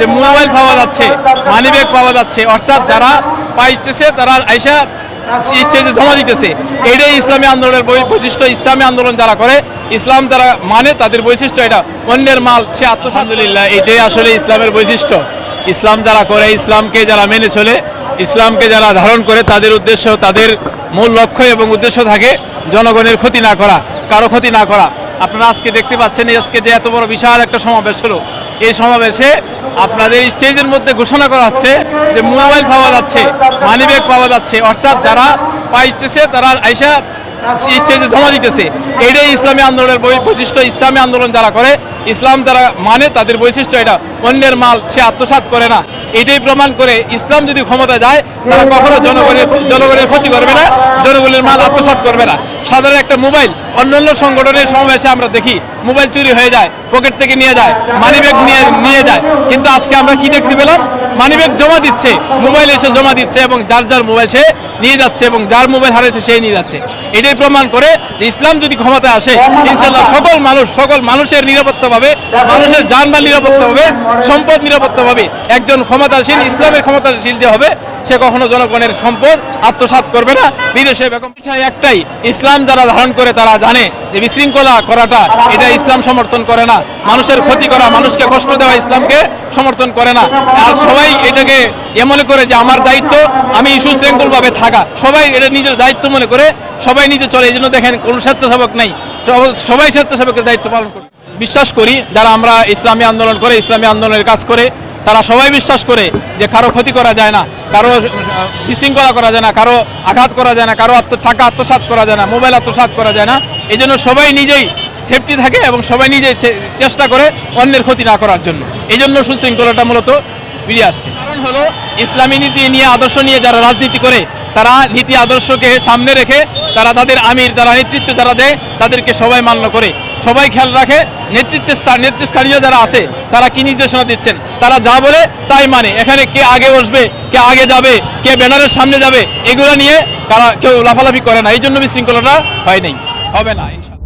যে মোবাইল পাওয়া যাচ্ছে মানিব্যাগ পাওয়া যাচ্ছে, অর্থাৎ যারা পাইতেছে, তারা আইসা স্টেজে জমা দিতেছে। এটাই ইসলামী আন্দোলনের বৈশিষ্ট্য। ইসলামী আন্দোলন যারা করে, ইসলাম যারা মানে তাদের বৈশিষ্ট্য এটা। অন্যের মাল, সে আত্মসাদুলিল্লাহ এটাই আসলে ইসলামের বৈশিষ্ট্য। ইসলাম যারা করে, ইসলামকে যারা মেনে চলে, ইসলামকে যারা ধারণ করে, তাদের উদ্দেশ্য, তাদের মূল লক্ষ্য এবং উদ্দেশ্য থাকে জনগণের ক্ষতি না করা, কারও ক্ষতি না করা। আপনারা আজকে দেখতে পাচ্ছেন আজকে যে এত বড় বিশাল একটা সমাবেশ হলো এই সমাবেশে আপনাদের স্টেজের মধ্যে ঘোষণা করা হচ্ছে যে মোবাইল পাওয়া যাচ্ছে মানি ব্যাগ পাওয়া যাচ্ছে। অর্থাৎ যারা পাইতেছে, তারা আইসা স্টেজে জমা দিতেছে। এটাই ইসলামী আন্দোলনের বৈশিষ্ট্য ইসলামী আন্দোলন যারা করে ইসলাম যারা মানে তাদের বৈশিষ্ট্য এটা, অন্যের মাল সে আত্মসাৎ করে না। এটাই প্রমাণ করে ইসলাম যদি ক্ষমতা যায়, তারা কখনো জনগণের জনগণের ক্ষতি করবে না, জনগণের মাল আত্মসাৎ করবে না। সাধারণ একটা মোবাইল, অন্যান্য সংগঠনের সমাবেশে আমরা দেখি, মোবাইল চুরি হয়ে যায়, পকেট থেকে নিয়ে যায় মানিব্যাগ নিয়ে নিয়ে যায়। কিন্তু আজকে আমরা কি দেখতে পেলাম? মানিব্যাগ জমা দিচ্ছে, মোবাইল এসে জমা দিচ্ছে এবং যার যার মোবাইল সে নিয়ে যাচ্ছে এবং যার মোবাইল হারিয়েছে সেই নিয়ে যাচ্ছে। এটাই প্রমাণ করে যে ইসলাম যদি ক্ষমতায় আসে ইনশাল্লাহ সকল মানুষ, সকল মানুষের নিরাপত্তা পাবে, মানুষের যানবাহন নিরাপত্তা পাবে, সম্পদ নিরাপত্তা পাবে। একজন ক্ষমতাশীল, ইসলামের ক্ষমতাশীল যে হবে, সে কখনো জনগণের সম্পদ আত্মসাৎ করবে না। বিদেশে বিষয় একটাই, ইসলাম যারা ধারণ করে তারা জানে যে বিশৃঙ্খলা করাটা, এটা ইসলাম সমর্থন করে না। মানুষের ক্ষতি করা, মানুষকে কষ্ট দেওয়া ইসলামকে সমর্থন করে না। আর সবাই এটাকে এ মনে করে যে আমার দায়িত্ব, আমি সুশৃঙ্খল ভাবে থাকা। সবাই এটা নিজের দায়িত্ব মনে করে সবাই নিজে চলে। এই জন্য দেখেন কোনো স্বেচ্ছাসেবক নেই। সবাই স্বেচ্ছাসেবকের দায়িত্ব পালন করে। বিশ্বাস করি, যারা আমরা ইসলামী আন্দোলন করে, ইসলামী আন্দোলনের কাজ করে, তারা সবাই বিশ্বাস করে যে কারও ক্ষতি করা যায় না, কারও বিশৃঙ্খলা করা যায় না, কারও আঘাত করা যায় না, কারও আত্ম টাকা আত্মসাৎ করা যায় না, মোবাইল আত্মসাৎ করা যায় না। এই সবাই নিজেই সেফটি থাকে এবং সবাই নিজে চেষ্টা করে অন্যের ক্ষতি না করার জন্য। এই জন্য সুশৃঙ্খলাটা মূলত ফিরে আসছে। কারণ হলো, ইসলামী নীতি নিয়ে আদর্শ নিয়ে যারা রাজনীতি করে, তারা নীতি আদর্শকে সামনে রেখে তারা তাদের আমির, তারা নেতৃত্ব যারা দেয়, তাদেরকে সবাই মান্য করে। সবাই খেয়াল রাখে নেতৃত্বের স্থান- নেতৃস্থানীয় যারা আছে, তারা কি নির্দেশনা দিচ্ছেন? তারা যা বলে তাই মানে। এখানে কে আগে বসবে, কে আগে যাবে, কে ব্যানারের সামনে যাবে, এগুলো নিয়ে তারা কেউ লাফালাফি করে না। এই জন্য বিশৃঙ্খলাটা হয় নাই। হবে না